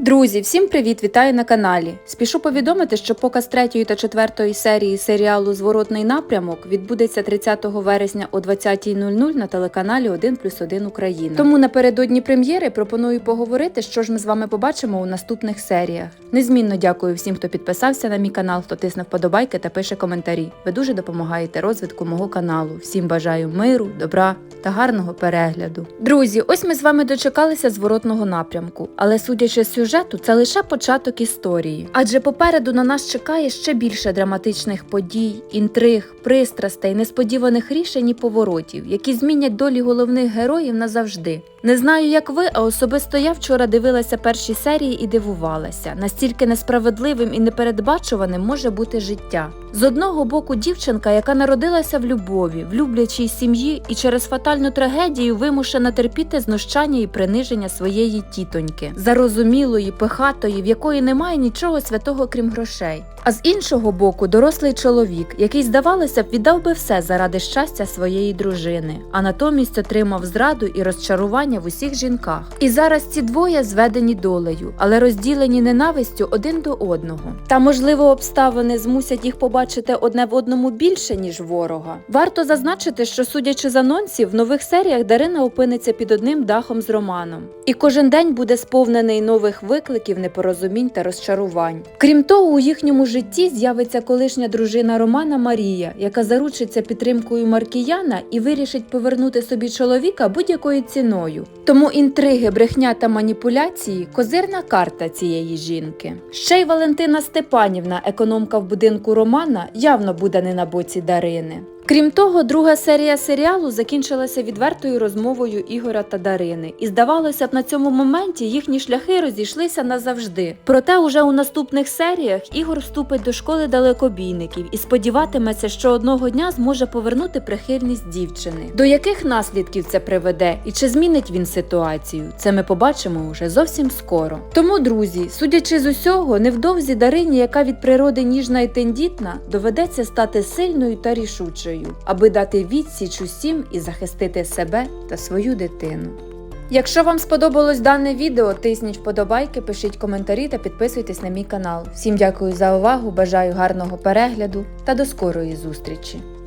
Друзі, всім привіт! Вітаю на каналі. Спішу повідомити, що показ третьої та четвертої серії серіалу Зворотний напрямок відбудеться 30 вересня о 20.00 на телеканалі 1 плюс 1 Україна. Тому напередодні прем'єри пропоную поговорити, що ж ми з вами побачимо у наступних серіях. Незмінно дякую всім, хто підписався на мій канал, хто тисне вподобайки та пише коментарі. Ви дуже допомагаєте розвитку мого каналу. Всім бажаю миру, добра та гарного перегляду. Друзі, ось ми з вами дочекалися зворотного напрямку, але судячи з сюжету, це лише початок історії. Адже попереду на нас чекає ще більше драматичних подій, інтриг, пристрастей, несподіваних рішень і поворотів, які змінять долі головних героїв назавжди. Не знаю, як ви, а особисто я вчора дивилася перші серії і дивувалася, настільки несправедливим і непередбачуваним може бути життя. З одного боку, дівчинка, яка народилася в любові, в люблячій сім'ї і через фатальну трагедію вимушена терпіти знущання і приниження своєї тітоньки, зарозумілої, пихатої, в якої немає нічого святого крім грошей. А з іншого боку, дорослий чоловік, який, здавалося б, віддав би все заради щастя своєї дружини, а натомість отримав зраду і розчарування в усіх жінках. І зараз ці двоє зведені долею, але розділені ненавистю один до одного. Та можливо обставини змусять їх побачити одне в одному більше ніж ворога. Варто зазначити, що судячи з анонсів, в нових серіях Дарина опиниться під одним дахом з Романом, і кожен день буде сповнений нових викликів, непорозумінь та розчарувань. Крім того, у їхньому житті з'явиться колишня дружина Романа Марія, яка заручиться підтримкою Маркіяна і вирішить повернути собі чоловіка будь-якою ціною. Тому інтриги, брехня та маніпуляції козирна карта цієї жінки. Ще й Валентина Степанівна, економка в будинку Романа, явно буде не на боці Дарини. Крім того, друга серія серіалу закінчилася відвертою розмовою Ігоря та Дарини, і здавалося б, на цьому моменті їхні шляхи розійшлися назавжди. Проте, уже у наступних серіях Ігор вступить до школи далекобійників і сподіватиметься, що одного дня зможе повернути прихильність дівчини. До яких наслідків це приведе і чи змінить він ситуацію? Це ми побачимо уже зовсім скоро. Тому, друзі, судячи з усього, невдовзі Дарині, яка від природи ніжна і тендітна, доведеться стати сильною та рішучою, аби дати відсіч усім і захистити себе та свою дитину. Якщо вам сподобалось дане відео, тисніть вподобайки, пишіть коментарі та підписуйтесь на мій канал. Всім дякую за увагу, бажаю гарного перегляду та до скорої зустрічі!